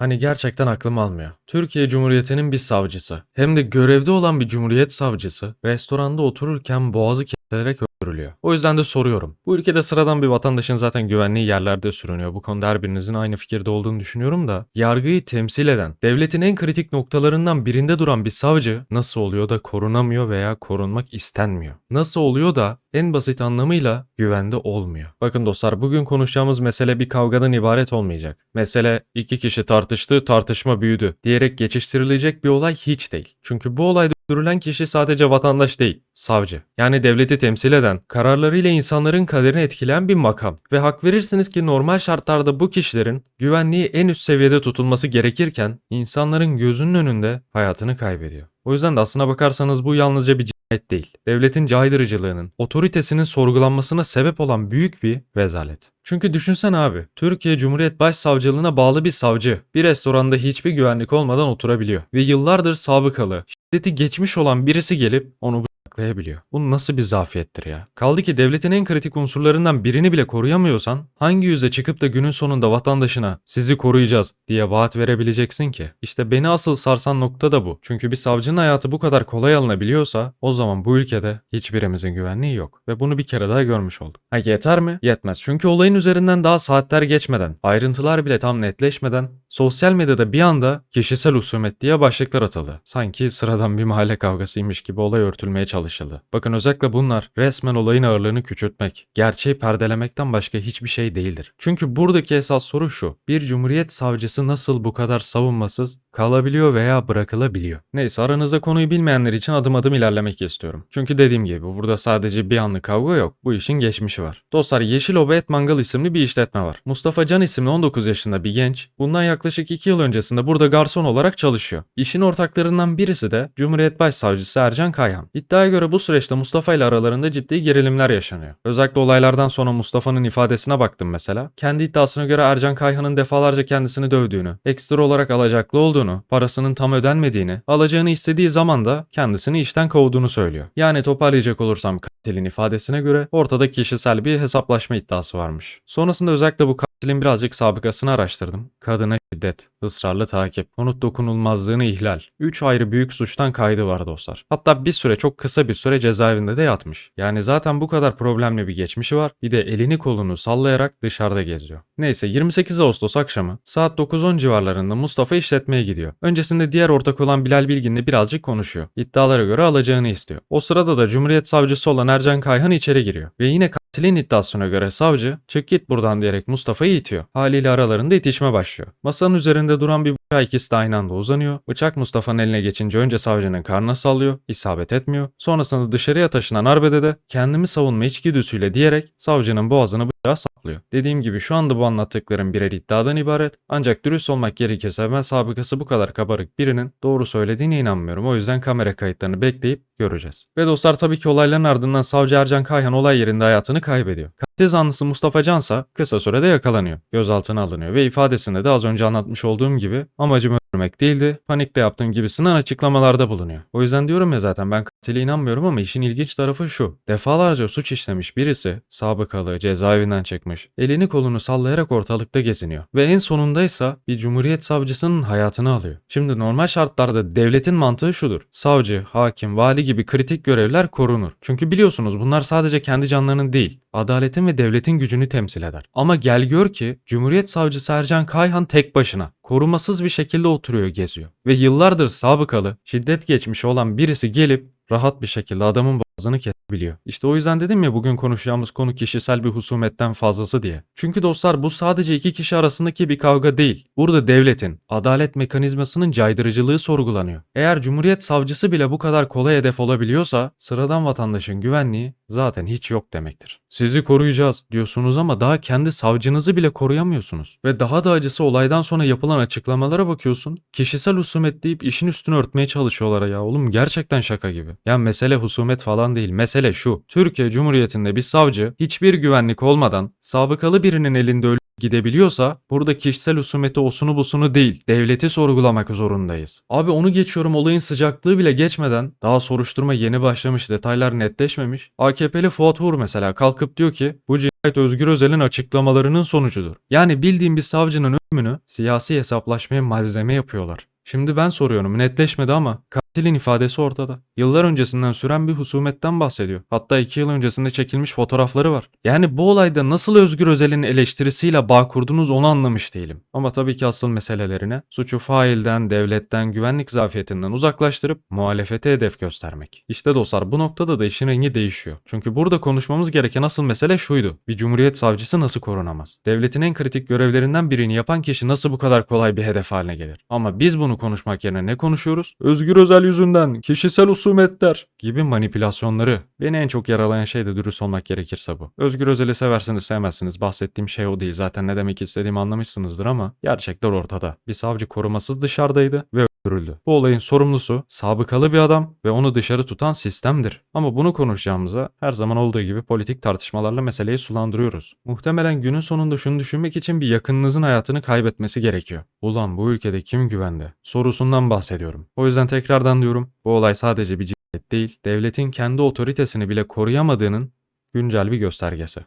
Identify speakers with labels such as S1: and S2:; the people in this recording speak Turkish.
S1: Hani gerçekten aklım almıyor. Türkiye Cumhuriyeti'nin bir savcısı, hem de görevde olan bir cumhuriyet savcısı, restoranda otururken boğazı kesilerek öldürülüyor. O yüzden de soruyorum. Bu ülkede sıradan bir vatandaşın zaten güvenliği yerlerde sürünüyor. Bu konuda her birinizin aynı fikirde olduğunu düşünüyorum da, yargıyı temsil eden, devletin en kritik noktalarından birinde duran bir savcı nasıl oluyor da korunamıyor veya korunmak istenmiyor? Nasıl oluyor da en basit anlamıyla güvende olmuyor. Bakın dostlar bugün konuşacağımız mesele bir kavgadan ibaret olmayacak. Mesele iki kişi tartıştı, tartışma büyüdü diyerek geçiştirilecek bir olay hiç değil. Çünkü bu olayda öldürülen kişi sadece vatandaş değil, savcı. Yani devleti temsil eden, kararlarıyla insanların kaderini etkileyen bir makam. Ve hak verirsiniz ki normal şartlarda bu kişilerin güvenliği en üst seviyede tutulması gerekirken insanların gözünün önünde hayatını kaybediyor. O yüzden de aslına bakarsanız bu yalnızca bir cinayet değil. Devletin caydırıcılığının, otoritesinin sorgulanmasına sebep olan büyük bir rezalet. Çünkü düşünsen abi, Türkiye Cumhuriyet Başsavcılığına bağlı bir savcı bir restoranda hiçbir güvenlik olmadan oturabiliyor ve yıllardır sabıkalı, şiddeti geçmiş olan birisi gelip onu bıçaklayabiliyor. Bu nasıl bir zafiyettir ya? Kaldı ki devletin en kritik unsurlarından birini bile koruyamıyorsan hangi yüze çıkıp da günün sonunda vatandaşına sizi koruyacağız diye vaat verebileceksin ki? İşte beni asıl sarsan nokta da bu. Çünkü bir savcının hayatı bu kadar kolay alınabiliyorsa o zaman bu ülkede hiçbirimizin güvenliği yok. Ve bunu bir kere daha görmüş olduk. Ha yeter mi? Yetmez. Çünkü olayın üzerinden daha saatler geçmeden, ayrıntılar bile tam netleşmeden sosyal medyada bir anda kişisel husumet diye başlıklar atıldı. Sanki sıradan bir mahalle kavgasıymış gibi olay örtülmeye çalışıldı. Bakın özellikle bunlar resmen olayın ağırlığını küçültmek, gerçeği perdelemekten başka hiçbir şey değildir. Çünkü buradaki esas soru şu. Bir cumhuriyet savcısı nasıl bu kadar savunmasız kalabiliyor veya bırakılabiliyor? Neyse aranızda konuyu bilmeyenler için adım adım ilerlemek istiyorum. Çünkü dediğim gibi burada sadece bir anlık kavga yok. Bu işin geçmişi var. Dostlar Yeşil Ova Et Mangal isimli bir işletme var. Mustafa Can isimli 19 yaşında bir genç bundan yaklaşık 2 yıl öncesinde burada garson olarak çalışıyor. İşin ortaklarından birisi de Cumhuriyet Başsavcısı Ercan Kayhan. İddiaya göre bu süreçte Mustafa ile aralarında ciddi gerilimler yaşanıyor. Özellikle olaylardan sonra Mustafa'nın ifadesine baktım mesela. Kendi iddiasına göre Ercan Kayhan'ın defalarca kendisini dövdüğünü, ekstra olarak alacaklı olduğunu, parasının tam ödenmediğini, alacağını istediği zaman da kendisini işten kovduğunu söylüyor. Yani toparlayacak olursam katilin ifadesine göre ortada kişisel bir hesaplaşma iddiası varmış. Sonrasında özellikle bu katilin birazcık sabıkasını araştırdım. Kadına şiddet, ısrarlı takip, konut dokunulmazlığını ihlal. 3 ayrı büyük suçtan kaydı var dostlar. Hatta bir süre çok kısa bir süre cezaevinde de yatmış. Yani zaten bu kadar problemli bir geçmişi var. Bir de elini kolunu sallayarak dışarıda geziyor. Neyse 28 Ağustos akşamı saat 9-10 civarlarında Mustafa işletmeye gidiyor. Öncesinde diğer ortak olan Bilal Bilgin'le birazcık konuşuyor. İddialara göre alacağını istiyor. O sırada da Cumhuriyet Savcısı olan Ercan Kayhan içeri giriyor. Ve yine Katilin iddiasına göre savcı çık git buradan diyerek Mustafa'yı itiyor. Haliyle aralarında itişme başlıyor. Masanın üzerinde duran bir bıçağı ikisi de aynı anda uzanıyor. Bıçak Mustafa'nın eline geçince önce savcının karnına sallıyor, isabet etmiyor. Sonrasında dışarıya taşınan arbede de kendimi savunma içgüdüsüyle diyerek savcının boğazını saplıyor. Dediğim gibi şu anda bu anlattıklarım birer iddiadan ibaret. Ancak dürüst olmak gerekirse ben sabıkası bu kadar kabarık birinin doğru söylediğine inanmıyorum. O yüzden kamera kayıtlarını bekleyip göreceğiz. Ve dostlar tabii ki olayların ardından savcı Ercan Kayhan olay yerinde hayatını kaybediyor. Katil zanlısı Mustafa Cansa kısa sürede yakalanıyor. Gözaltına alınıyor ve ifadesinde de az önce anlatmış olduğum gibi amacım öldürmek değildi, panikte yaptığım gibisinden açıklamalarda bulunuyor. O yüzden diyorum ya zaten ben katile inanmıyorum ama işin ilginç tarafı şu. Defalarca suç işlemiş birisi, sabıkalı, cezaevinden çıkmış, elini kolunu sallayarak ortalıkta geziniyor. Ve en sonundaysa bir cumhuriyet savcısının hayatını alıyor. Şimdi normal şartlarda devletin mantığı şudur. Savcı, hakim, vali gibi kritik görevler korunur. Çünkü biliyorsunuz bunlar sadece kendi canlarının değil, adaletin ve devletin gücünü temsil eder. Ama gel gör ki Cumhuriyet Savcısı Ercan Kayhan tek başına korumasız bir şekilde oturuyor geziyor. Ve yıllardır sabıkalı, şiddet geçmiş olan birisi gelip rahat bir şekilde adamın boğazını kesebiliyor. İşte o yüzden dedim ya bugün konuşacağımız konu kişisel bir husumetten fazlası diye. Çünkü dostlar bu sadece iki kişi arasındaki bir kavga değil. Burada devletin, adalet mekanizmasının caydırıcılığı sorgulanıyor. Eğer Cumhuriyet Savcısı bile bu kadar kolay hedef olabiliyorsa sıradan vatandaşın güvenliği zaten hiç yok demektir. Sizi koruyacağız diyorsunuz ama daha kendi savcınızı bile koruyamıyorsunuz. Ve daha da acısı olaydan sonra yapılan açıklamalara bakıyorsun. Kişisel husumet deyip işin üstünü örtmeye çalışıyorlar ya oğlum gerçekten şaka gibi. Ya mesele husumet falan değil. Mesele şu. Türkiye Cumhuriyeti'nde bir savcı hiçbir güvenlik olmadan sabıkalı birinin elinde ölü gidebiliyorsa burada kişisel husumeti osunu busunu değil devleti sorgulamak zorundayız. Abi onu geçiyorum olayın sıcaklığı bile geçmeden daha soruşturma yeni başlamış detaylar netleşmemiş. AKP'li Fuat Uğur mesela kalkıp diyor ki bu cinayet Özgür Özel'in açıklamalarının sonucudur. Yani bildiğim bir savcının ölümünü siyasi hesaplaşmaya malzeme yapıyorlar. Şimdi ben soruyorum netleşmedi ama katilin ifadesi ortada. Yıllar öncesinden süren bir husumetten bahsediyor. Hatta iki yıl öncesinde çekilmiş fotoğrafları var. Yani bu olayda nasıl Özgür Özel'in eleştirisiyle bağ kurdunuz onu anlamış değilim. Ama tabii ki asıl meselelerine suçu failden, devletten, güvenlik zafiyetinden uzaklaştırıp muhalefete hedef göstermek. İşte dostlar bu noktada da işin rengi değişiyor. Çünkü burada konuşmamız gereken asıl mesele şuydu. Bir cumhuriyet savcısı nasıl korunamaz? Devletin en kritik görevlerinden birini yapan kişi nasıl bu kadar kolay bir hedef haline gelir? Ama biz bunu konuşmak yerine ne konuşuyoruz? Özgür Özel yüzünden, kişisel husumetler gibi manipülasyonları. Beni en çok yaralayan şey de dürüst olmak gerekirse bu. Özgür Özel'i seversiniz sevmezsiniz. Bahsettiğim şey o değil. Zaten ne demek istediğimi anlamışsınızdır ama gerçekler ortada. Bir savcı korumasız dışarıdaydı ve öldürüldü. Bu olayın sorumlusu sabıkalı bir adam ve onu dışarı tutan sistemdir. Ama bunu konuşacağımıza her zaman olduğu gibi politik tartışmalarla meseleyi sulandırıyoruz. Muhtemelen günün sonunda şunu düşünmek için bir yakınınızın hayatını kaybetmesi gerekiyor. Ulan bu ülkede kim güvende? Sorusundan bahsediyorum. O yüzden tekrardan diyorum bu olay sadece bir cinayet değil, devletin kendi otoritesini bile koruyamadığının güncel bir göstergesi.